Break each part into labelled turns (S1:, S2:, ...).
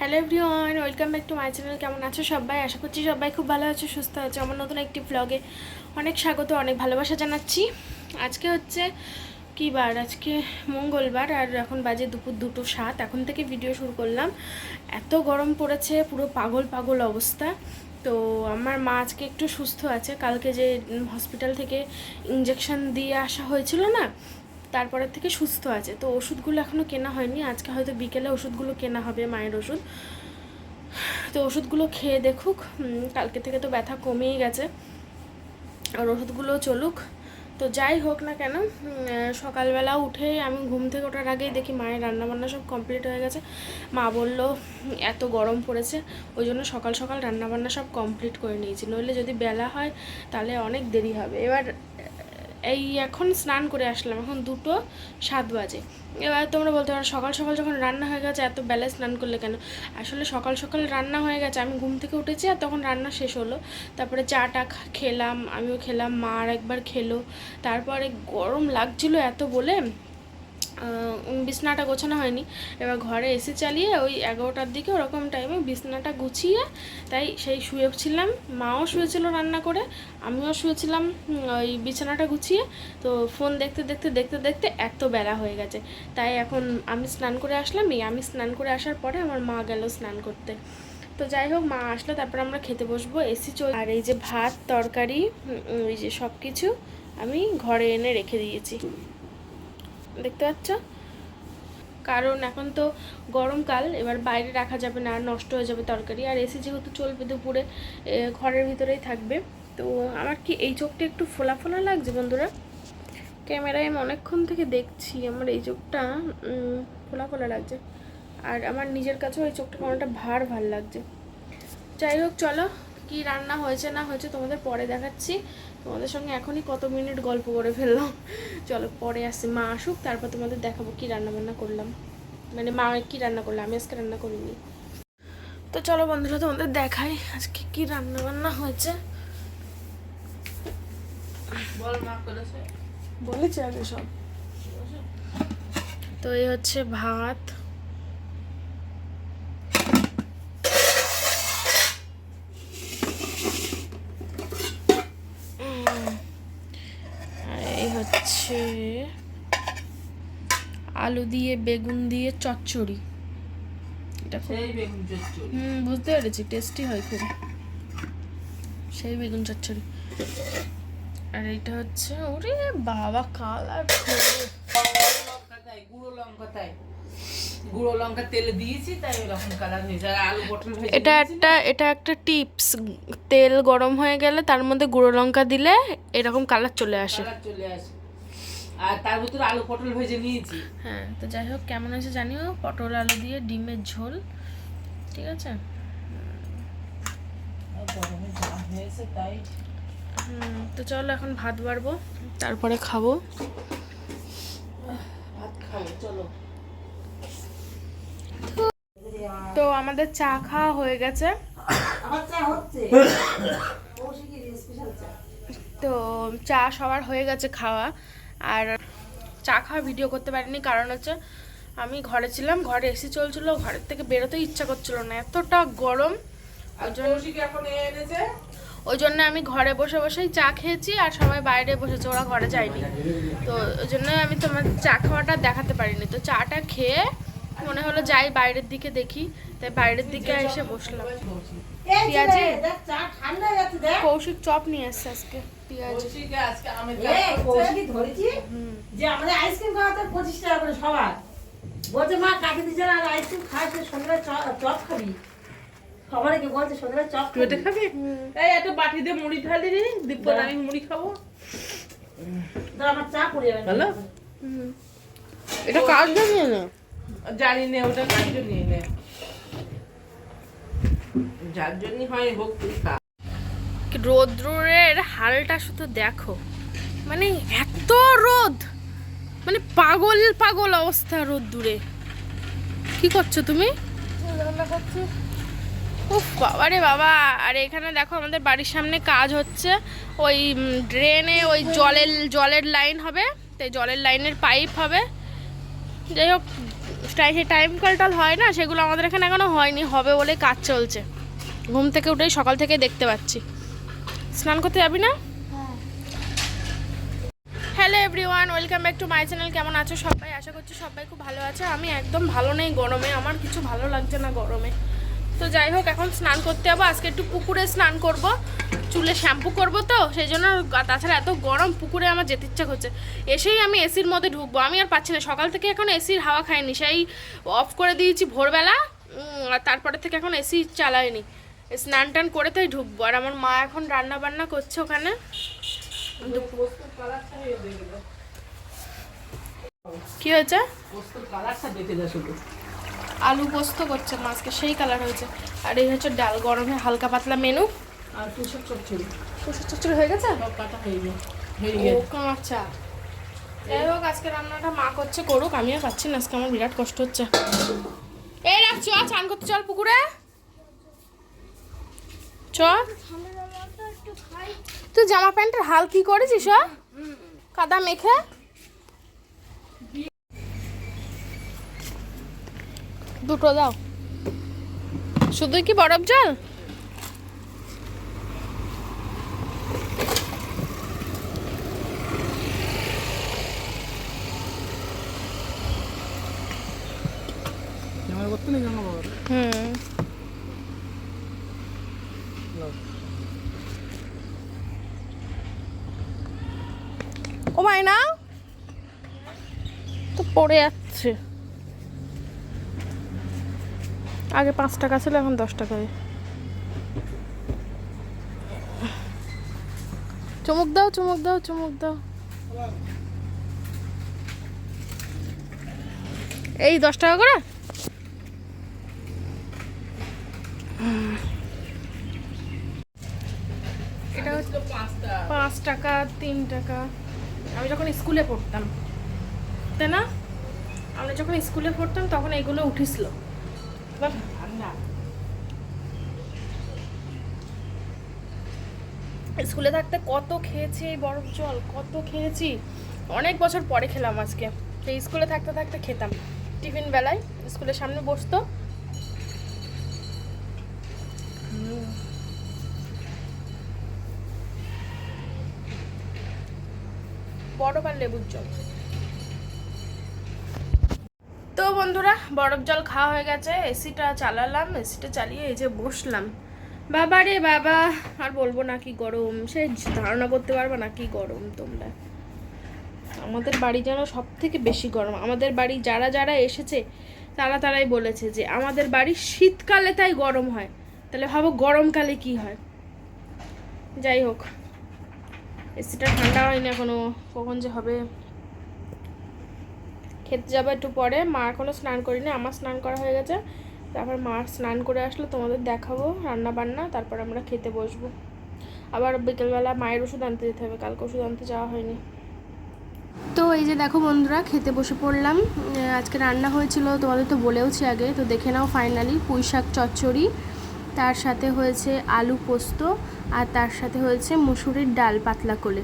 S1: Hello everyone, welcome back to my channel. কেমন আছো সবাই? আশা করছি সবাই খুব ভালো আছো, সুস্থ আছো। আমার নতুন একটি ব্লগে অনেক স্বাগত, অনেক ভালোবাসা জানাচ্ছি। আজকে হচ্ছে কী বার? আজকে মঙ্গলবার, আর এখন বাজে দুপুর দুটো সাত। এখন থেকে ভিডিও শুরু করলাম। এত গরম পড়েছে, পুরো পাগল পাগল অবস্থা। তো আমার মা আজকে একটু সুস্থ আছে। কালকে যে হসপিটাল থেকে ইঞ্জেকশন দিয়ে আসা হয়েছিল না তারপরের থেকে সুস্থ আছে। তো ওষুধগুলো এখনও কেনা হয়নি। আজকে হয়তো বিকেলে ওষুধগুলো কেনা হবে মায়ের ওষুধ। তো ওষুধগুলো খেয়ে দেখুক। কালকে থেকে তো ব্যথা কমেই গেছে। আর ওষুধগুলো চলুক। তো যাই হোক না কেন সকালবেলা উঠে আমি ঘুম থেকে ওঠার আগেই দেখি মায়ের রান্নাবান্না সব কমপ্লিট হয়ে গেছে। মা বলল এত গরম পড়েছে। ওই জন্য সকাল সকাল রান্নাবান্না সব কমপ্লিট করে নিয়েছি। নইলে যদি বেলা হয়, তাহলে অনেক দেরি হবে। এবার এই এখন স্নান করে আসলাম, এখন দুটো সাত বাজে। এবার তোমরা বলতে পারো সকাল সকাল যখন রান্না হয়ে গেছে, এত বেলায় স্নান করলে কেন? আসলে সকাল সকাল রান্না হয়ে গেছে, আমি ঘুম থেকে উঠেছি আর তখন রান্না শেষ হলো। তারপরে চাটা খেলাম, আমিও খেলাম, মা আর একবার খেলো। তারপরে গরম লাগছিল এত বলে বিছনাটা গোছানো হয়নি। এবার ঘরে এসে চালিয়ে ওই এগারোটার দিকে ওরকম টাইমে বিছনাটা গুছিয়ে তাই সেই শুয়েছিলাম মাও শুয়েছিল রান্না করে, আমিও শুয়েছিলাম ওই বিছানাটা গুছিয়ে। তো ফোন দেখতে দেখতে দেখতে দেখতে এত বেলা হয়ে গেছে। তাই এখন আমি স্নান করে আসলাম এই আমি স্নান করে আসার পরে আমার মা গেল স্নান করতে। তো যাই হোক, মা আসলে, তারপর আমরা খেতে বসবো। এসি চল আর এই যে ভাত, তরকারি ওই যে সব কিছু আমি ঘরে এনে রেখে দিয়েছি। দেখতে পাচ্ছ? কারণ এখন তো গরমকাল, এবার বাইরে রাখা যাবে না নষ্ট হয়ে যাবে তরকারি। আর এসি যেহেতু চলবে দুপুরে ঘরের ভিতরেই থাকবে। তো আমার কি এই চোখটা একটু ফোলা ফোলা লাগছে বন্ধুরা? ক্যামেরায় আমি অনেকক্ষণ থেকে দেখছি, আমার এই চোখটা ফোলা ফোলা লাগছে। আর আমার নিজের কাছেও এই চোখটা কোনোটা ভার ভার লাগছে। যাই হোক, চলো, কি রান্না হয়েছে না হয়েছে তোমাদের পরে দেখাচ্ছি। তোমাদের সঙ্গে এখনই কত মিনিট গল্প করে ফেললাম। চলো পরে আসি মা আসুক তারপর তোমাদের দেখাবো কি রান্না বান্না করলাম। মানে মা কি রান্না করলাম আমি আজকে রান্না করিনি। তো চলো বন্ধুরা তোমাদের দেখাই আজকে কি রান্না বান্না হয়েছে।
S2: বল মা করেছে।
S1: বলেছে আগে সব। তো এই হচ্ছে ভাত উম, আর এই হচ্ছে আলু দিয়ে বেগুন দিয়ে চচ্চড়ি। এটা খুব
S2: সেই বেগুন চচ্চড়ি।
S1: হুম বুঝতে পেরেছি টেস্টি হয় খুব। সেই বেগুন চচ্চড়ি। আর এটা হচ্ছে ওরে বাবা কালার
S2: গুঁড়ো লঙ্কা তাই। গুঁড়ো লঙ্কা তেলে দিয়েছি তাই ওরকম কালার হয়েছে। আর আলু পটল
S1: এটা একটা এটা একটা টিপস তেল গরম হয়ে গেলে তার মধ্যে গুঁড়ো লঙ্কা দিলে এরকম কালার চলে আসে।
S2: কালার চলে আসে। আর তার ভিতরে আলু পটল ভেজে নিয়েছি।
S1: হ্যাঁ তো যাই হোক কেমন হয়েছে জানিও? পটল আলু দিয়ে ডিমের ঝোল ঠিক আছে? তো চলো এখন ভাত বাড়বো তারপরে খাব।
S2: ভাত খাব চলো।
S1: তো আমাদের চা খাওয়া হয়ে গেছে। তো চা সবার হয়ে গেছে খাওয়া। আর চা খাওয়া ভিডিও করতে পারিনি কারণ হচ্ছে আমি ঘরে ছিলাম ঘরে এসি চলছিল ঘরের থেকে বেরোতে ইচ্ছা করছিল না এতটা গরম। ওই জন্য আমি ঘরে বসে বসেই চা খেয়েছি আর সবাই বাইরে বসেছে ওরা ঘরে যায়নি। তো ওই জন্য আমি তোমার চা খাওয়াটা দেখাতে পারিনি। তো চাটা খেয়ে মনে হলো যাই বাইরের দিকে দেখি। তাই বাইরের দিকে এসে বসলাম। পেঁয়াজি কৌশিক চপ নিয়ে এসছে আজকে
S3: বলছে মা কাকে দিচ্ছে আর আইসক্রিম চপ খাবি। সবারকে বলছে সন্ধ্যাবেলা চপ
S2: তুই
S3: খাবি?
S2: খাবি এই একটা বাটি দিয়ে মুড়ি ঢালি রে দীপন আমি মুড়ি খাব।
S3: আমার চা করে যাবে
S2: ভালো?
S1: হুম। এটা কার জন্য না
S2: জানি না ওটা কার জন্য নে যার জন্য হয় হোক তুই খা
S1: হালটা শুধু দেখো মানে এত রোদ মানে পাগল পাগল অবস্থা রোদ্দুরে। কি করছ তুমি? উফ বাবা রে বাবা, আর এখানে দেখো আমাদের বাড়ির সামনে কাজ হচ্ছে, ওই ড্রেনে ওই জলের জলের লাইন হবে তাই জলের লাইনের পাইপ হবে। যাই হোক টাইম কলটাল হয় না, সেগুলো আমাদের এখানে এখনও হয়নি, হবে বলে কাজ চলছে। ঘুম থেকে উঠেই সকাল থেকে দেখতে পাচ্ছি। স্নান করতে যাবি না? Hello everyone welcome back to my channel কেমন আছো সবাই? আশা করছি সবাই খুব ভালো আছে। আমি একদম ভালো নেই গরমে, আমার কিছু ভালো লাগছে না গরমে। তো যাই হোক, এখন স্নান করতে যাব। আজকে একটু পুকুরে স্নান করব। চুলে শ্যাম্পু করব তো, সেই জন্য তাছাড়া এত গরম, পুকুরে আমার যেতে ইচ্ছা করছে। এসেই আমি এসির মধ্যে ঢুকবো। আমি আর পাচ্ছি না। সকাল থেকে এখন এসির হাওয়া খাইনি। সেই অফ করে দিয়েছি ভোরবেলা তারপরে থেকে এখন এসি চালাইনি। স্নান টান করে তাই ঢুকবো। আর আমার মা এখন রান্না বান্না করছে ওখানে। কি হয়েছে? আলু পোস্ত করছে মাছকে সেই কালার হয়েছে। আর এই হচ্ছে ডাল গরমে হালকা পাতলা মেনু
S2: আর তুষার চচ্চড়ি।
S1: সরষের চচ্চড়ি হয়ে গেছে?
S2: কাটা হয়ে গেছে।
S1: ও কাঁচা যাই হোক আজকে রান্নাটা মা করছে করুক আমিও পাচ্ছি না আজকে আমার বিরাট কষ্ট হচ্ছে। এই রাখ চ চান করতে চল পুকুরে। চ তুই জামা প্যান্টের হাল কি করেছিস? কাদা মেখে। দুটো দাও। শুধুই কি বরফ জল? হুম। ও মাইনা তো পড়ে যাচ্ছে। আগে পাঁচ টাকা ছিল, এখন দশ টাকায় চুমুক দাও চুমুক দাও চুমুক দাও। এই দশ টাকা করে? এটা হচ্ছে পাঁচ টাকা, তিন টাকা। আমি যখন স্কুলে পড়তাম, তাই না? আমরা যখন স্কুলে পড়তাম, তখন এগুলো উঠিছিল স্কুলে থাকতে কত খেয়েছি এই বরফ জল, কত খেয়েছি। অনেক বছর পরে খেলাম আজকে। সেই স্কুলে থাকতে থাকতে খেতাম। টিফিন বেলায় স্কুলের সামনে বসতো বরফ আর লেবুর জল। তো বন্ধুরা, বরফ জল খাওয়া হয়ে গেছে, এসিটা চালালাম, এসিটা চালিয়ে এই যে বসলাম। বাবা রে বাবা, আর বলব না কি গরম, সে ধারণা করতে পারব না কি গরম তোমরা। আমাদের বাড়ি যেন সব থেকে বেশি গরম। আমাদের বাড়ি যারা যারা এসেছে, তারা তারাই বলেছে যে আমাদের বাড়ি শীতকালে তাই গরম হয়। তাহলে ভাবো গরমকালে কি হয়। যাই হোক। এসিটা ঠান্ডা হয়নি এখনও, কখন যে হবে। খেতে যাব একটু পরে। মা এখনও স্নান করিনি, আমার স্নান করা হয়ে গেছে। তারপর মা স্নান করে আসলে, তোমাদের দেখাবো রান্না বান্না, তারপর আমরা খেতে বসবো। আবার বিকেলবেলা মায়ের ওষুধ আনতে যেতে হবে, কালকে ওষুধ আনতে যাওয়া হয়নি। তো এই যে দেখো বন্ধুরা, খেতে বসে পড়লাম। আজকে রান্না হয়েছিল, তোমাদের তো বলেওছি আগে, তো দেখে নাও ফাইনালি পুঁই শাক চচ্চড়ি। তার সাথে হয়েছে আলু পোস্ত আর তার সাথে হয়েছে মুসুরির ডাল পাতলা করে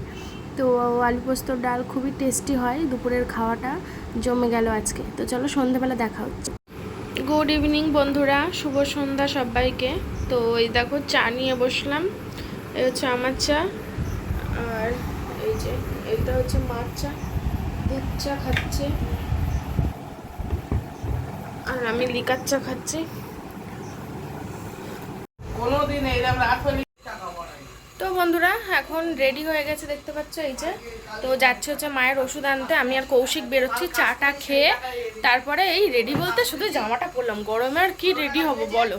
S1: তো আলু পোস্তর ডাল খুবই টেস্টি হয়, দুপুরের খাওয়াটা জমে গেল আজকে। তো চলো সন্ধ্যাবেলা দেখা হচ্ছে। গুড ইভিনিং বন্ধুরা, শুভ সন্ধ্যা সবাইকে। তো এই দেখো চা নিয়ে বসলাম, এই হচ্ছে আমার চা, আর এই যে এইটা হচ্ছে মার চা, দুধ চা খাচ্ছে। আর আমি লিকার চা খাচ্ছি
S2: কোনোদিন এরকম রাত হলে টাকা বাড়াই
S1: তো বন্ধুরা, এখন রেডি হয়ে গেছে, দেখতে পাচ্ছ এই যে। তো যাচ্ছে হচ্ছে মায়ের ওষুধ আনতে, আমি আর কৌশিক বেরোচ্ছি, চাটা খেয়ে। তারপরে এই রেডি বলতে শুধু জামাটা পরলাম। গরমে আর কি রেডি হব, বলো?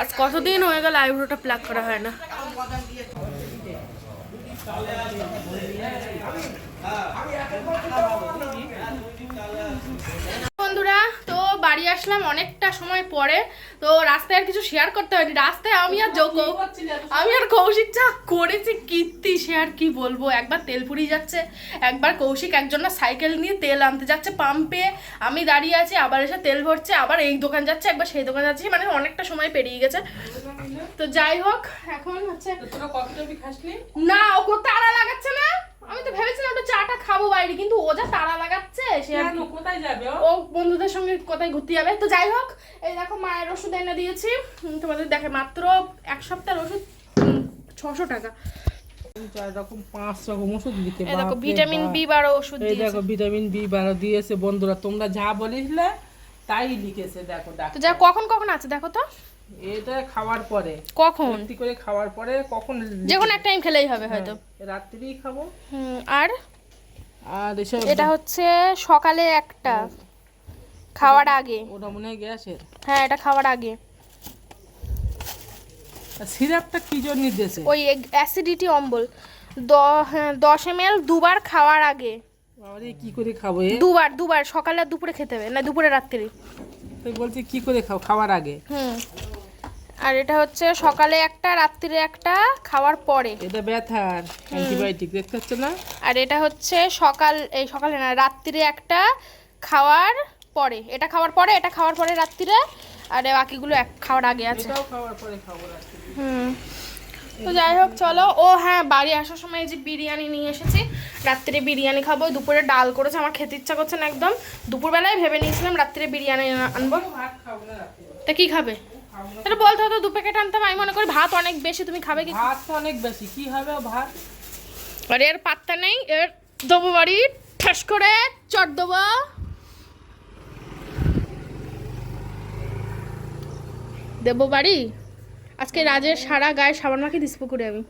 S1: আজ কতদিন হয়ে গেল আইব্রোটা প্লাক করা হয় না? বন্ধুরা তো বাড়ি আসলাম অনেকটা সময় পরে তো রাস্তায় আর কিছু শেয়ার করতে হয়নি। রাস্তায় আমি আর যোগ আমি আর কৌশিক যা করেছি কীর্তি সে আর কি বলব? একবার তেল ফুরিয়ে যাচ্ছে একবার কৌশিক একজন না সাইকেল নিয়ে তেল আনতে যাচ্ছে পাম্পে আমি দাঁড়িয়ে আছি আবার এসে তেল ভরছে আবার এই দোকান যাচ্ছে একবার সেই দোকান যাচ্ছে মানে অনেকটা সময় পেরিয়ে গেছে। তো যাই হোক এখন হচ্ছে
S2: তোরা
S1: না ও আড়া লাগাচ্ছে না। আমি তো ভেবেছিলাম একটু চাটা খাব বাইরে কিন্তু ও যা তাড়া লাগাচ্ছে সে আর
S2: কোথায় যাবে ও?
S1: ও বন্ধুদের সঙ্গে কোথায় ঘুরতে যাবে? তো যাই হোক এই দেখো মায়ের ওষুধ এনে দিয়েছি। উম, তোমাদের দেখে মাত্র এক সপ্তাহের ওষুধ ছশো টাকা।
S2: চার রকম পাঁচ রকম ওষুধ
S1: এই দেখো
S2: বাপরে
S1: ভিটামিন
S2: বাপ।
S1: বি বারো ওষুধ
S2: এই
S1: দিয়েছে।
S2: দেখো ভিটামিন বি বারো দিয়েছে বন্ধুরা তোমরা যা তাই লিখেছে দেখো
S1: তো
S2: ডাক্তার।
S1: যা কখন কখন আছে দেখো তো?
S2: এটা খাওয়ার পরে।
S1: কখন?
S2: একটি করে খাওয়ার পরে কখন
S1: যে কোনো এক টাইম খেলেই হবে হয়তো।
S2: হ্যাঁ, রাত্রিই খাব।
S1: হুম, আর?
S2: আর এসব
S1: এটা হচ্ছে সকালে একটা। খাওয়ার আগে।
S2: ওটা মনে হয় গ্যাসের।
S1: হ্যাঁ এটা খাওয়ার আগে।
S2: সিরাপটা কি জন্য দিয়েছে
S1: ওই অ্যাসিডিটি অম্বল। হ্যাঁ, দশ এম এল দুবার খাওয়ার আগে।
S2: বাবারে কি করে খাব
S1: দুবার দুবার সকালে আর দুপুরে খেতে হবে না দুপুরে রাত্রি।
S2: তুই বলছি কি করে খাও খাওয়ার আগে?
S1: হুম। আর এটা হচ্ছে সকালে একটা রাত্রিরে একটা খাওয়ার পরে।
S2: এটা ব্যথার অ্যান্টিবায়োটিক দেখতে হচ্ছে না?
S1: আর এটা হচ্ছে সকাল এই সকালে না রাত্রিরে একটা খাওয়ার পরে। এটা খাওয়ার পরে এটা খাওয়ার পরে রাত্রিরে আর বাকিগুলো এক খাওয়ার আগে আছে।
S2: এটাও খাওয়ার পরে খাব রাত্রি
S1: হুম। তো যাই হোক চলো। ও হ্যাঁ বাড়ি আসার সময় এই যে বিরিয়ানি নিয়ে এসেছি রাত্রে বিরিয়ানি খাব। দুপুরে ডাল করেছে আমার খেতে ইচ্ছা করছে না একদম। দুপুরবেলায় ভেবে নিয়েছিলাম রাত্রে বিরিয়ানি আনব।
S2: ভাত খাব না রাত্রি
S1: তা কি খাবে? তাহলে বলতে হতো দু প্যাকেট আনতাম আমি মনে করি ভাত অনেক বেশি তুমি খাবে কি?
S2: ভাত তো অনেক বেশি কি হবে ভাত?
S1: আর এর পাত্তা নেই এর দেবো বাড়ি ঠাস করে চট দেবো। দেবো বাড়ি? আজকে রাজের সারা গায়ে সাবান মাখিয়ে দিস পুকুরে আমি।